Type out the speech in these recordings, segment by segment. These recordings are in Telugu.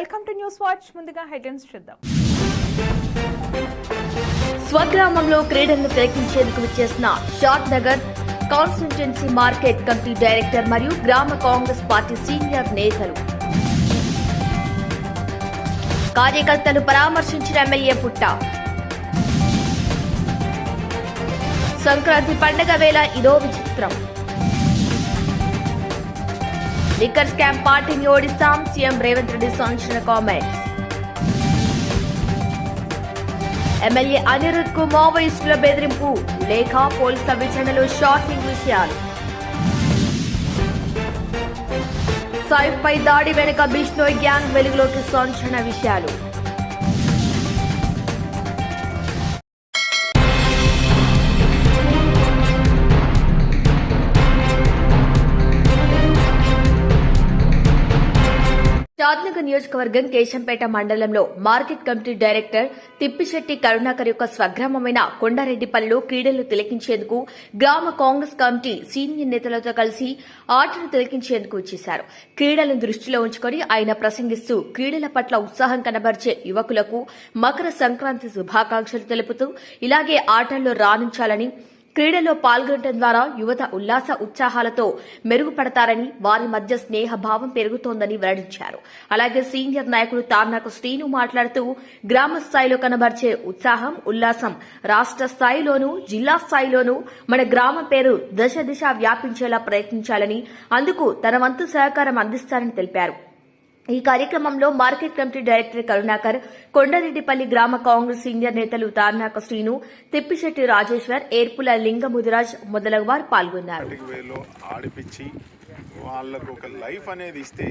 Welcome to news watch. ముందుగా హెడ్లైన్స్ చూద్దాం. స్వగ్రామంలో క్రీడలను ప్రయత్నించేందుకు చేసిన Shadnagar constituency market committee director మరియు గ్రామ కాంగ్రెస్ పార్టీ సీనియర్ నేతలు. కార్యకర్తలు పరామర్శించిన ఎమ్మెల్యే పుట్ట. సంక్రాంతి పండగ వేళ ఇదో విచిత్రం. లిక్కర్ స్కామ్ పార్టీని ఓడిస్తాం సీఎం రేవంత్ రెడ్డి సంచలన కామెంట్స్ ఎమ్మెల్యే అనిరుద్కు మావోయిస్టుల బెదిరింపు. లేఖ పోలీసుల విచారణలో షాకింగ్ విషయాలు. సైఫ్ పై దాడి వెనుక బిష్ణోయ్ గ్యాంగ్ వెలుగులోకి సంచలన విషయాలు. షాద్నగర్ నియోజకవర్గం కేశంపేట మండలంలో market committee director Thippisetty Karunakar యొక్క స్వగ్రామమైన కొండారెడ్డిపల్లిలో క్రీడలు తిలకించేందుకు గ్రామ కాంగ్రెస్ కమిటీ సీనియర్ నేతలతో కలిసి ఆటను తిలకించేందుకు వచ్చేశారు. క్రీడలను దృష్టిలో ఉంచుకొని ఆయన ప్రసంగిస్తూ క్రీడల పట్ల ఉత్సాహం కనబరిచే యువకులకు మకర సంక్రాంతి శుభాకాంక్షలు తెలుపుతూ ఇలాగే ఆటల్లో రాణించాలని క్రీడలో పాల్గొనడం ద్వారా యువత ఉల్లాస ఉత్సాహాలతో మెరుగుపడతారని వారి మధ్య స్నేహ భావం పెరుగుతోందని వెల్లడించారు. అలాగే సీనియర్ నాయకుడు తార్నాకు శ్రీను మాట్లాడుతూ గ్రామ స్థాయిలో కనబరిచే ఉత్సాహం ఉల్లాసం రాష్ట్ర స్థాయిలోనూ జిల్లా స్థాయిలోనూ మన గ్రామ పేరు దశ దిశ వ్యాపించేలా ప్రయత్నించాలని అందుకు తన వంతు సహకారం అందిస్తారని తెలిపారు. ఈ కార్యక్రమంలో market committee director Karunakar Kondareddipalli గ్రామ కాంగ్రెస్ సీనియర్ నేతలు తార్నాక శ్రీను తిప్పిశెట్టి రాజేశ్వర్ ఏర్పుల లింగముదిరాజ్ మొదలగు వారు పాల్గొన్నారు ఆడిపించి వాళ్ళకు ఒక లైఫ్ అనేది ఇస్తే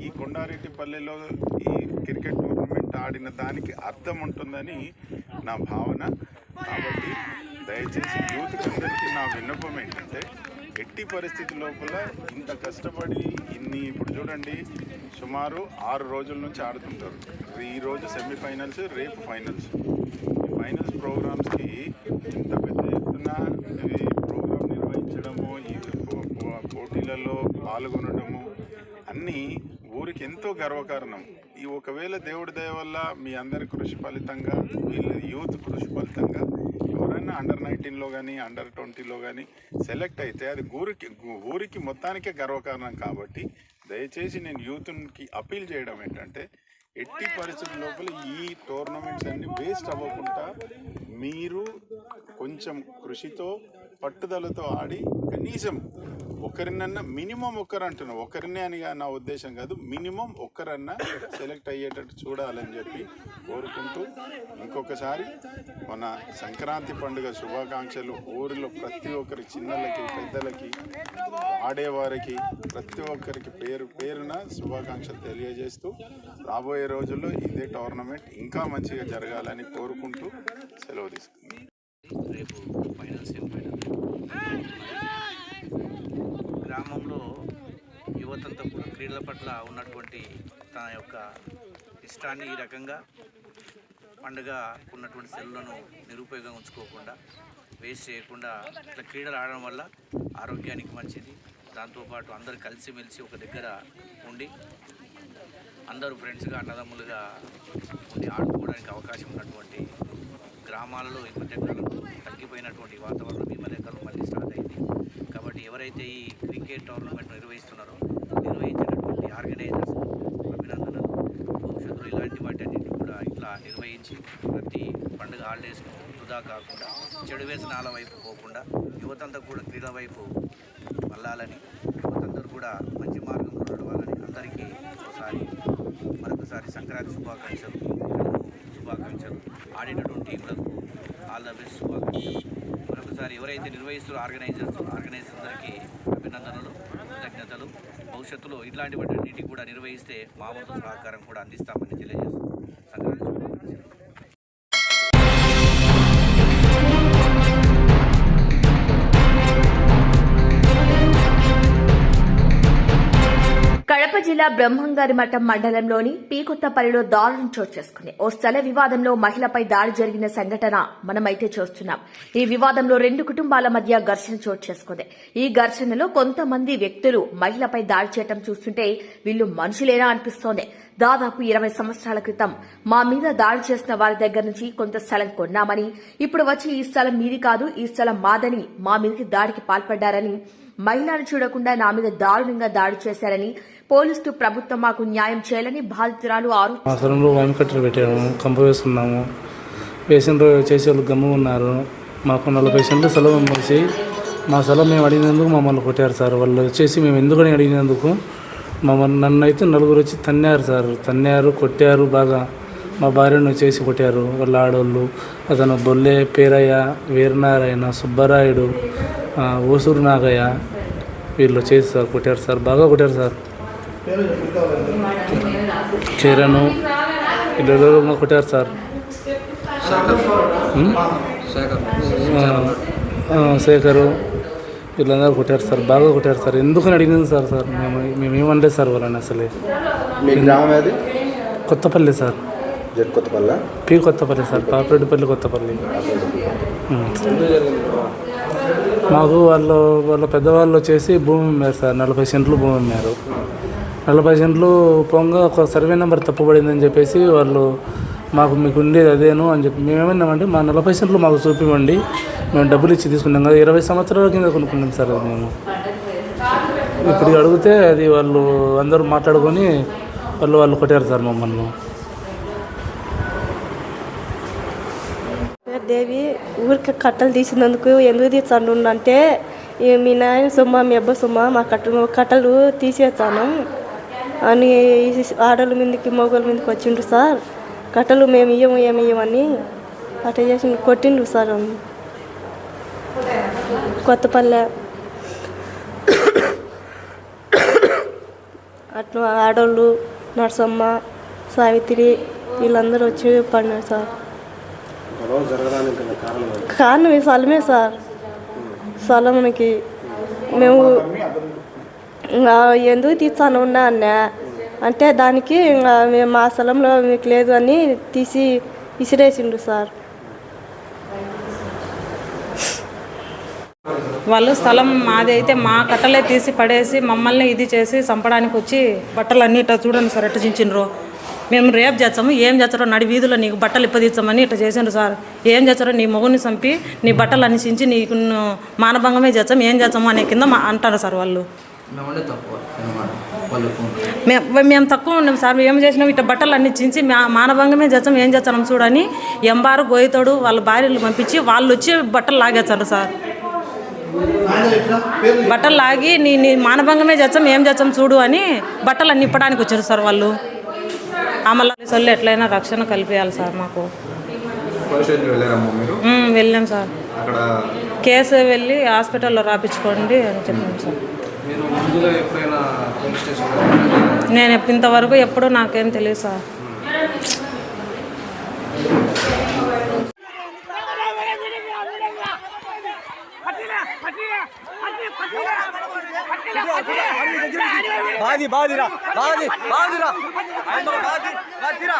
ఈ కొండారెడ్డిపల్లిలో ఈ క్రికెట్ టోర్నమెంట్ ఆడిన దానికి అర్థం ఉంటుందని నా భావన. కాబట్టి దయచేసి యూత్ అందరికీ నా విన్నపం ఏంటంటే ఎట్టి పరిస్థితి లోపల ఇంత కష్టపడి ఇన్ని ఇప్పుడు చూడండి సుమారు ఆరు రోజుల నుంచి ఆడుతుంటారు. ఈ రోజు సెమీఫైనల్స్ రేపు ఫైనల్స్ ఈ ఫైనల్స్ ప్రోగ్రామ్స్కి ఇంత పెద్ద ఎత్తున ఈ ప్రోగ్రామ్ నిర్వహించడము ఈ పో- పోటీలలో పాల్గొనడము అన్నీ ఊరికి ఎంతో గర్వకారణం. ఈ ఒకవేళ దేవుడి దయ వల్ల మీ అందరి కృషి ఫలితంగా వీళ్ళ యూత్ కృషి ఫలితంగా ఎవరైనా అండర్ నైన్టీన్లో కానీ అండర్ ట్వంటీలో కానీ సెలెక్ట్ అయితే అది ఊరికి ఊరికి మొత్తానికే గర్వకారణం కాబట్టి దయచేసి నేను యూత్కి అపీల్ చేయడం ఏంటంటే ఎట్టి పరిస్థితుల లోపల ఈ టోర్నమెంట్స్ అన్ని వేస్ట్ అవ్వకుండా మీరు కొంచెం కృషితో పట్టుదలతో ఆడి కనీసం ఒకరినన్నా మినిమం ఒక్కరు అంటున్నా ఒకరినే అని నా ఉద్దేశం కాదు మినిమం ఒక్కరన్నా సెలెక్ట్ అయ్యేటట్టు చూడాలని చెప్పి కోరుకుంటూ ఇంకొకసారి మన సంక్రాంతి పండుగ శుభాకాంక్షలు. ఊరిలో ప్రతి ఒక్కరి చిన్నలకి పెద్దలకి ఆడేవారికి ప్రతి ఒక్కరికి పేరు పేరున శుభాకాంక్షలు తెలియజేస్తూ రాబోయే రోజుల్లో ఇదే టోర్నమెంట్ ఇంకా మంచిగా జరగాలని కోరుకుంటూ సెలవు తీసుకుంటాం రేపు ఫైనల్? సెమీఫైనల్ గ్రామంలో యువతంతా కూడా క్రీడల పట్ల ఉన్నటువంటి తన యొక్క ఇష్టాన్ని ఈ రకంగా పండుగ ఉన్నటువంటి సెల్లులను నిరుపయోగంగా ఉంచుకోకుండా వేస్ట్ చేయకుండా ఇట్లా క్రీడలు ఆడడం వల్ల ఆరోగ్యానికి మంచిది. దాంతోపాటు అందరు కలిసిమెలిసి ఒక దగ్గర ఉండి అందరూ ఫ్రెండ్స్గా అన్నదమ్ములుగా ఉండి ఆడుకోవడానికి అవకాశం ఉన్నటువంటి గ్రామాలలో ఈ మధ్యకాలంలో తగ్గిపోయినటువంటి వాతావరణం ఈ మధ్యకాలం మళ్ళీ ఎవరైతే ఈ క్రికెట్ టోర్నమెంట్ నిర్వహిస్తున్నారో నిర్వహించినటువంటి ఆర్గనైజర్స్ అభినందనలు. భవిష్యత్తులో ఇలాంటి వాటి అన్నింటినీ కూడా ఇట్లా నిర్వహించి ప్రతి పండుగ హాలిడేస్ను వృధా కాకుండా చెడు వ్యసనాల వైపు పోకుండా యువతంతా కూడా క్రీడల వైపు మళ్ళాలని యువతందరూ కూడా మంచి మార్గంలో నడవాలని అందరికీ ఒకసారి మరొకసారి సంక్రాంతి శుభాకాంక్షలు శుభాకాంక్షలు. ఆడేటటువంటి టీంలకు ఆల్ ద బెస్ట్ శుభాకాంక్షలు. మరొకసారి ఎవరైతే నిర్వహిస్తున్న ఆర్గనైజర్స్ ఆర్గనైజర్స్కి అభినందనలు కృతజ్ఞతలు. భవిష్యత్తులో ఇట్లాంటివన్నింటినీ కూడా నిర్వహిస్తే మా వంతు సహకారం కూడా అందిస్తామని తెలియజేస్తున్నాం. జిల్లా బ్రహ్మంగారి మఠం మండలంలోని పీకొత్తపల్లిలో దారుణం చోటు చేసుకుంది. ఓ స్థల వివాదంలో మహిళపై దాడి జరిగిన సంఘటన మనమైతే చూస్తున్నాం. ఈ వివాదంలో రెండు కుటుంబాల మధ్య ఘర్షణ చోటు చేసుకుంది. ఈ ఘర్షణలో కొంతమంది వ్యక్తులు మహిళపై దాడి చేయటం చూస్తుంటే వీళ్ళు మనుషులేనా అనిపిస్తోంది. దాదాపు ఇరవై సంవత్సరాల క్రితం మా మీద దాడి చేసిన వారి దగ్గర నుంచి కొంత స్థలం కొన్నామని ఇప్పుడు వచ్చి ఈ స్థలం మీది కాదు ఈ స్థలం మాదని మా మీదకి దాడికి పాల్పడ్డారని మహిళను చూడకుండా నా మీద దారుణంగా దాడి చేశారని పోలీసులు ప్రభుత్వం మాకు న్యాయం చేయాలని బాధితురాలు ఆరు మా స్థలంలో వైన్ కట్టలు పెట్టాము కంప వేసుకున్నాము. వేసిన చేసే వాళ్ళు గమ్ము ఉన్నారు. మాకు నలభై సెంట్లు సెలవు మనిషి మా స్థలం మేము అడిగినందుకు మమ్మల్ని కొట్టారు సార్. వాళ్ళు వచ్చేసి మేము ఎందుకని అడిగినందుకు మమ్మల్ని నన్ను అయితే నలుగురు వచ్చి తన్నారు సార్. తన్నారు కొట్టారు బాగా. మా భార్యను వచ్చేసి కొట్టారు. వాళ్ళ ఆడవాళ్ళు అతను బొల్లె పేరయ్య వీరనారాయణ సుబ్బరాయుడు ఓసూరు నాగయ్య వీళ్ళు వచ్చేసి సార్ కొట్టారు సార్. బాగా కొట్టారు సార్. చీరను. ఇల్లు కొట్టారు సార్. శేఖరు వీళ్ళందరూ కొట్టారు సార్. బాగా కొట్టారు సార్. ఎందుకని అడిగింది సార్ సార్? మేము మేము ఏమనలేదు సార్ వాళ్ళని అసలే. కొత్తపల్లి సార్. కొత్తపల్ల? పీ కొత్తపల్లి సార్ పాపిరెడ్డిపల్లి కొత్తపల్లి. మాకు వాళ్ళు వాళ్ళ పెద్దవాళ్ళు వచ్చేసి భూమి అమ్మారు సార్. నలభై సెంట్లు భూమి అమ్మారు. నలభై సెంట్లు పొంగ ఒక సర్వే నెంబర్ తప్పుపడిందని చెప్పేసి వాళ్ళు మాకు మీకు ఉండేది అదేను అని చెప్పి మేమేమన్నామంటే మా నలభై సెంట్లు మాకు చూపివ్వండి మేము డబ్బులు ఇచ్చి తీసుకున్నాం కదా ఇరవై సంవత్సరాల కింద కొనుక్కున్నాం సార్ అది మేము. ఇప్పుడు అడిగితే అది వాళ్ళు అందరూ మాట్లాడుకొని వాళ్ళు వాళ్ళు కొట్టారు సార్ మమ్మల్ని. దేవి ఊరికి కట్టలు తీసినందుకు ఎందుకు తీసాను అంటే మీ నాయన సొమ్మ మీ అబ్బా సొమ్మ మా కట్టలు కట్టలు తీసేస్తాను. అని ఆడోళ్ళ మీదకి మొగోళ్ళ మీదకి వచ్చిండ్రు సార్. కట్టలు మేము ఇయ్యము ఏమి ఇయ్యమని అట్లా చేసి కొట్టిండ్రు సార్ కొత్తపల్లె అట్లా ఆడోళ్ళు నరసమ్మ సావిత్రి వీళ్ళందరూ వచ్చి పడినారు సార్. కారణం ఈ స్థలమే సార్. స్థలంకి మేము ఎందుకు తీస్తాను ఉన్నా అన్న? అంటే దానికి ఇంకా మేము మా స్థలంలో మీకు లేదు అని తీసి విసిరేసిండు సార్. వాళ్ళు స్థలం మాది అయితే మా కట్టలే తీసి పడేసి మమ్మల్ని ఇది చేసి చంపడానికి వచ్చి బట్టలు అన్నీ ఇట్లా చూడండి సార్ ఎట్లా చించిండ్రు మేము రేపు చేస్తాము ఏం చేస్తారో నడి వీధిలో నీకు బట్టలు ఇప్పదీస్తామని ఇట్లా చేసిండ్రు సార్. ఏం చేస్తారో నీ మొగుని చంపి నీ బట్టలు అన్ని చించి నీకు ను- మానభంగమే చేస్తాం ఏం చేస్తాము అనే కింద మా- అంటారు సార్ వాళ్ళు. మేము మేము తక్కువ ఉన్నాం సార్. మేము ఏం చేసినాం? ఇట్లా బట్టలు అన్ని చించి మా మానభంగమే చేస్తాం. ఏం చేస్తాం చూడని ఎంబారు గోయితోడు వాళ్ళ భార్యలు పంపించి వాళ్ళు వచ్చి బట్టలు లాగేస్తారు సార్. బట్టలు లాగి నీ నీ మానభంగమే చేస్తాం. ఏం చేస్తాం చూడు అని బట్టలు అన్ని ఇప్పడానికి వచ్చారు సార్ వాళ్ళు. అమలు వాళ్ళు ఎట్లయినా రక్షణ కల్పించాలి సార్ మాకు. వెళ్ళాం సార్. అక్కడ కేసు వెళ్ళి హాస్పిటల్లో రాపించుకోండి అని చెప్పాం సార్. మీరు ముందుగా ఎప్పుడైనా పోలీస్ స్టేషన్ నేను ఇంతవరకు ఎప్పుడూ నాకేం తెలియదు సార్ బాది బాదిరా బాది బాదిరా బాది బాదిరా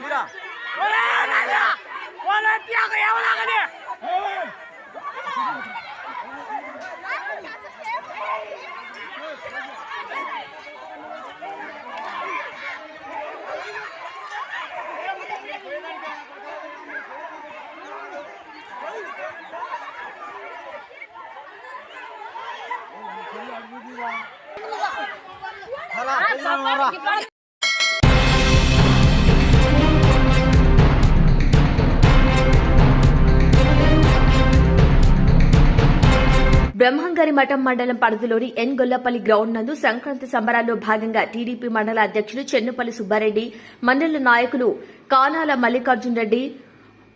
తీరా తీ బ్రహ్మంగారి మఠం మండలం పరిధిలోని ఎన్ గొల్లపల్లి గ్రౌండ్ నందు సంక్రాంతి సంబరాల్లో భాగంగా టీడీపీ మండల అధ్యక్షులు చెన్నుపల్లి సుబ్బారెడ్డి మండల నాయకులు కానాల మల్లికార్జున్ రెడ్డి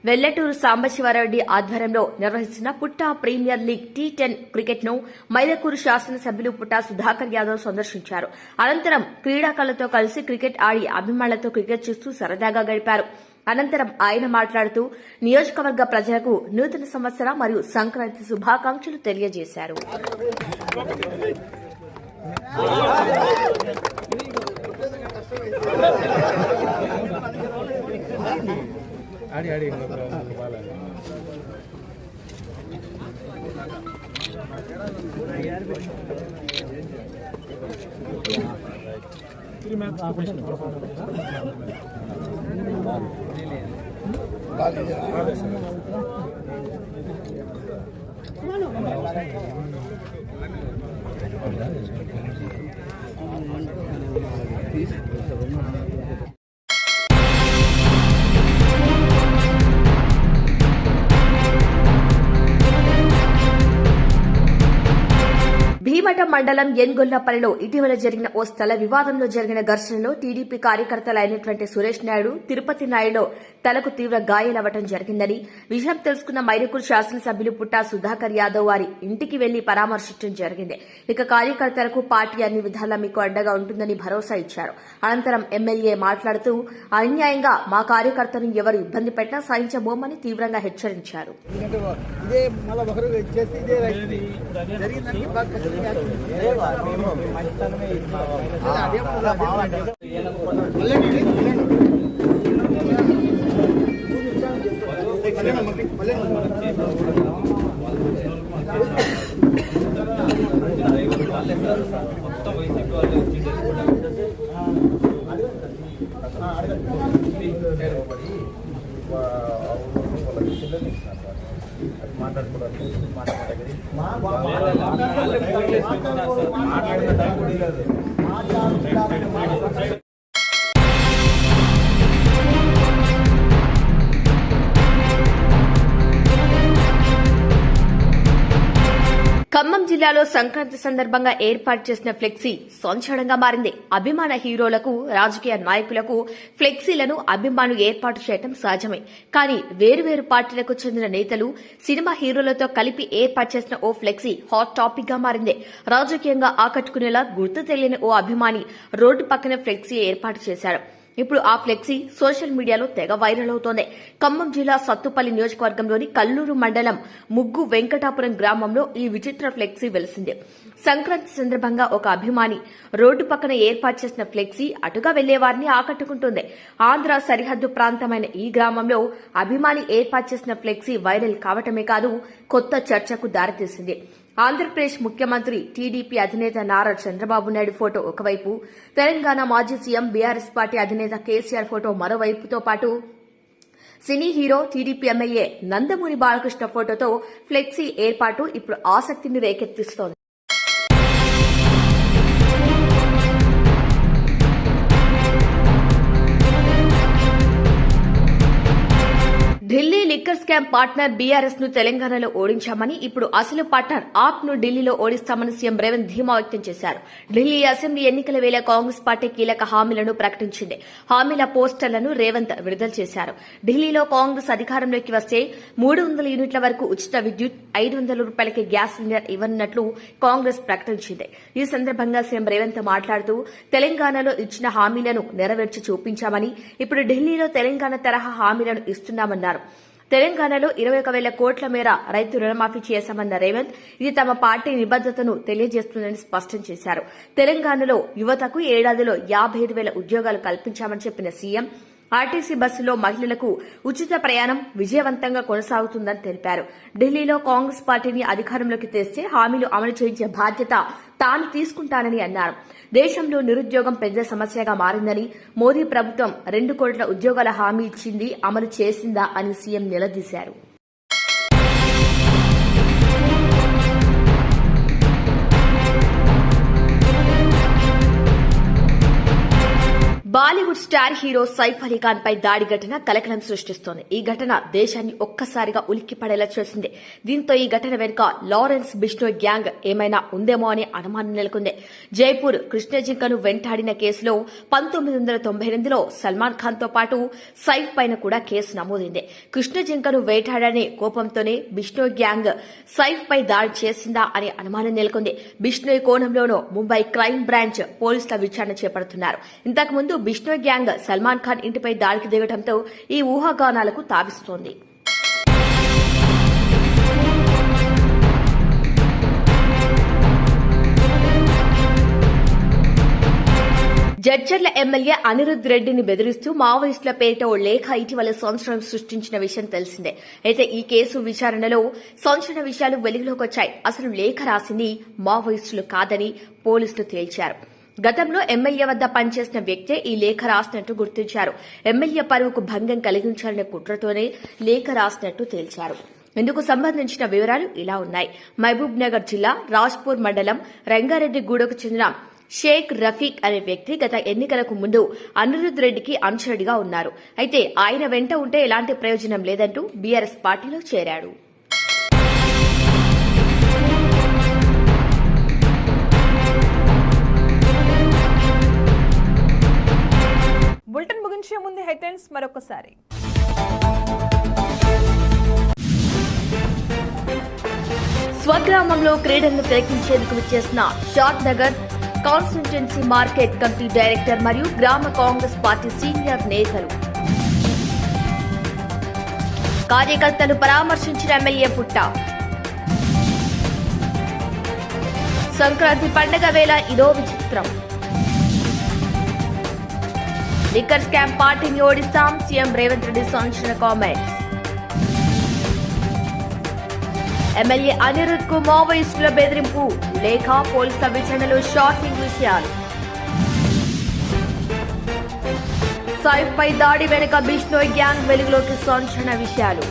వెల్లటూరు సాంబశివారెడ్డి ఆధ్వర్యంలో నిర్వహిస్తున్న Putta premier league T ten క్రికెట్ను మైదకూరు శాసనసభ్యులు పుట్టా సుధాకర్ యాదవ్ సందర్శించారు. అనంతరం క్రీడాకారులతో కలిసి క్రికెట్ ఆడి అభిమానులతో క్రికెట్ చూస్తూ సరదాగా గడిపారు. అనంతరం ఆయన మాట్లాడుతూ నియోజకవర్గ ప్రజలకు నూతన సంవత్సర మరియు సంక్రాంతి శుభాకాంక్షలు తెలియజేశారు. vale, ya. Bueno, bueno. భీమట మండలం ఎన్గొల్లపల్లిలో ఇటీవల జరిగిన ఓ స్థల వివాదంలో జరిగిన ఘర్షణలో టీడీపీ కార్యకర్తలు అయినటువంటి సురేష్ నాయుడు తిరుపతి నాయుడు తలకు తీవ్ర గాయాలవ్వటం జరిగిందని విషయం తెలుసుకున్న మైరుకూరు శాసనసభ్యులు పుట్టా సుధాకర్ యాదవ్ వారి ఇంటికి వెళ్ళి పరామర్శించడం జరిగింది. ఇక కార్యకర్తలకు పార్టీ అన్ని విధాలా మీకు అండగా ఉంటుందని భరోసా ఇచ్చారు. అనంతరం ఎమ్మెల్యే మాట్లాడుతూ అన్యాయంగా మా కార్యకర్తను ఎవరు ఇబ్బంది పెట్టినా సహించబోమని తీవ్రంగా హెచ్చరించారు. ఇదే మళ్ళీ ఒకరు చేస్తే ఇదే జరిగిందండి వాళ్ళకి పిల్లలు ఇస్తున్నారు ఖచ్చితంగా అదే ఖమ్మం జిల్లాలో సంక్రాంతి సందర్భంగా ఏర్పాటు చేసిన ఫ్లెక్సీ సంచలనంగా మారింది. అభిమాన హీరోలకు రాజకీయ నాయకులకు ఫ్లెక్సీలను అభిమానులు ఏర్పాటు చేయడం సహజమే. కానీ వేరువేరు పార్టీలకు చెందిన నేతలు సినిమా హీరోలతో కలిపి ఏర్పాటు చేసిన ఓ ఫ్లెక్సీ హాట్ టాపిక్గా మారింది. రాజకీయంగా ఆకట్టుకునేలా గుర్తు తెలియని ఓ అభిమాని రోడ్డు పక్కన ఫ్లెక్సీ ఏర్పాటు చేశాడు ఇప్పుడు ఆ ఫ్లెక్సీ సోషల్ మీడియాలో తెగ వైరల్ అవుతోంది. ఖమ్మం జిల్లా సత్తుపల్లి నియోజకవర్గంలోని కల్లూరు మండలం ముగ్గు వెంకటాపురం గ్రామంలో ఈ విచిత్ర ఫ్లెక్సీ వెలిసింది. సంక్రాంతి సందర్భంగా ఒక అభిమాని రోడ్డు పక్కన ఏర్పాటు చేసిన ఫ్లెక్సీ అటుగా వెళ్ళేవారిని ఆకట్టుకుంటుంది. ఆంధ్ర సరిహద్దు ప్రాంతమైన ఈ గ్రామంలో అభిమాని ఏర్పాటు చేసిన ఫ్లెక్సీ వైరల్ కావటమే కాదు కొత్త చర్చకు దారితీసింది. ఆంధ్రప్రదేశ్ ముఖ్యమంత్రి టీడీపీ అధినేత నారా చంద్రబాబు నాయుడు ఫోటో ఒకవైపు తెలంగాణ మాజీ సీఎం బీఆర్ఎస్ పార్టీ అధినేత కేసీఆర్ ఫోటో మరోవైపుతో పాటు cine hero TDP MLA Nandamuri Balakrishna ఫోటోతో ఫ్లెక్సీ ఏర్పాటు ఇప్పుడు ఆసక్తిని రేకెత్తిస్తోంది. లిక్కర్ స్కామ్ పార్ట్నర్ బీఆర్ఎస్ను తెలంగాణలో ఓడించామని ఇప్పుడు అసలు పార్ట్నర్ ఆప్ను ఢిల్లీలో ఓడిస్తామని సీఎం రేవంత్ ధీమా వ్యక్తం చేశారు. ఢిల్లీ అసెంబ్లీ ఎన్నికల వేళ కాంగ్రెస్ పార్టీ కీలక హామీలను ప్రకటించింది. హామీల పోస్టర్లను రేవంత్ విడుదల చేశారు. ఢిల్లీలో కాంగ్రెస్ అధికారంలోకి వస్తే మూడు వందల యూనిట్ల వరకు ఉచిత విద్యుత్ ఐదు వందల రూపాయలకి గ్యాస్ సిలిండర్ ఇవ్వనున్నట్లు కాంగ్రెస్ ప్రకటించింది. ఈ సందర్భంగా సీఎం రేవంత్ మాట్లాడుతూ తెలంగాణలో ఇచ్చిన హామీలను నెరవేర్చి చూపించామని ఇప్పుడు ఢిల్లీలో తెలంగాణ తరహా హామీలను ఇస్తున్నామన్నారు. తెలంగాణలో ఇరవై ఒక వేల కోట్ల మేర రైతు రుణమాఫీ చేశామన్న రేవంత్ ఇది తమ పార్టీ నిబద్దతను తెలియజేస్తుందని స్పష్టం చేశారు. తెలంగాణలో యువతకు ఏడాదిలో యాభై ఐదు వేల ఉద్యోగాలు కల్పించామని చెప్పిన సీఎం ఆర్టీసీ బస్సులో మహిళలకు ఉచిత ప్రయాణం విజయవంతంగా కొనసాగుతుందని తెలిపారు. ఢిల్లీలో కాంగ్రెస్ పార్టీని అధికారంలోకి తెస్తే హామీలు అమలు చేయించే బాధ్యత తాను తీసుకుంటానని అన్నారు. దేశంలో నిరుద్యోగం పెద్ద సమస్యగా మారిందని మోదీ ప్రభుత్వం రెండు కోట్ల ఉద్యోగాల హామీ ఇచ్చింది అమలు చేసిందా అని సీఎం నిలదీశారు. Bollywood star hero Saif Ali Khan పై దాడి ఘటన కలకలం సృష్టిస్తోంది. ఈ ఘటన దేశాన్ని ఒక్కసారిగా ఉలిక్కి పడేలా చేసింది. దీంతో ఈ ఘటన వెనుక లారెన్స్ బిష్ణోయ్ గ్యాంగ్ ఏమైనా ఉందేమో అనే అనుమానం నెలకొంది. జైపూర్ కృష్ణ జింకను వెంటాడిన కేసులో పంతొమ్మిది వందల తొంభై ఎనిమిదిలో సల్మాన్ ఖాన్తో పాటు సైఫ్ పైన కూడా కేసు నమోదైంది. కృష్ణ జింకను వేటాడనే కోపంతోనే బిష్ణోయ్ గ్యాంగ్ సైఫ్ పై దాడి చేసిందా అనే అనుమానం నెలకొంది. బిష్ణోయ్ కోణంలోనూ ముంబై క్రైమ్ బ్రాంచ్ పోలీసుల విచారణ చేపడుతున్నారు. ఇంతకుముందు విష్ణు గ్యాంగ్ సల్మాన్ ఖాన్ ఇంటిపై దాడికి దిగడంతో ఈ ఊహాగానాలకు తావిస్తోంది. జడ్చర్ల ఎమ్మెల్యే అనిరుద్ రెడ్డిని బెదిరిస్తూ మావోయిస్టుల పేరిట ఓ లేఖ ఇటీవల సంవత్సరం సృష్టించిన విషయం తెలిసిందే. అయితే ఈ కేసు విచారణలో సంచలన విషయాలు వెలుగులోకి వచ్చాయి. అసలు లేఖ రాసింది మావోయిస్టులు కాదని పోలీసులు తేల్చారు. గతంలో ఎమ్మెల్యే వద్ద పనిచేసిన వ్యక్తే ఈ లేఖ రాసినట్టు గుర్తించారు. ఎమ్మెల్యే పరువుకు భంగం కలిగించాలనే కుట్రతోనే లేఖ రాసినట్టు తేల్చారు. ఇందుకు సంబంధించిన వివరాలు ఇలా ఉన్నాయి. మహబూబ్ నగర్ జిల్లా రాజ్పూర్ మండలం రంగారెడ్డిగూడకు చెందిన షేక్ రఫీక్ అనే వ్యక్తి గత ఎన్నికలకు ముందు అనిరుద్ రెడ్డికి అనుచరుడిగా ఉన్నారు. అయితే ఆయన వెంట ఉంటే ఎలాంటి ప్రయోజనం లేదంటూ బీఆర్ఎస్ పార్టీలో చేరాడు. బులెటిన్ ముందు హెడ్లైన్స్ మరొకసారి. స్వగ్రామంలో క్రీడలను ప్రయత్నించేందుకు విచ్చేసిన Shadnagar constituency market committee director మరియు గ్రామ కాంగ్రెస్ పార్టీ సీనియర్ నేతలు. కార్యకర్తలు పరామర్శించిన ఎమ్మెల్యే పుట్ట. సంక్రాంతి పండగ వేళ ఇదో విచిత్రం. లిక్కర్ స్కామ్ పార్టీని ఓడిస్తాం సీఎం రేవంత్ రెడ్డి సంచలన కామెంట్స్ ఎమ్మెల్యే అనిరుద్కు మావోయిస్టుల బెదిరింపు లేఖ పోలీసుల విచారణలో షాకింగ్ విషయాలు సైఫ్ పై దాడి వెనుక బిష్ణోయ్ గ్యాంగ్ వెలుగులోకి సంచలన విషయాలు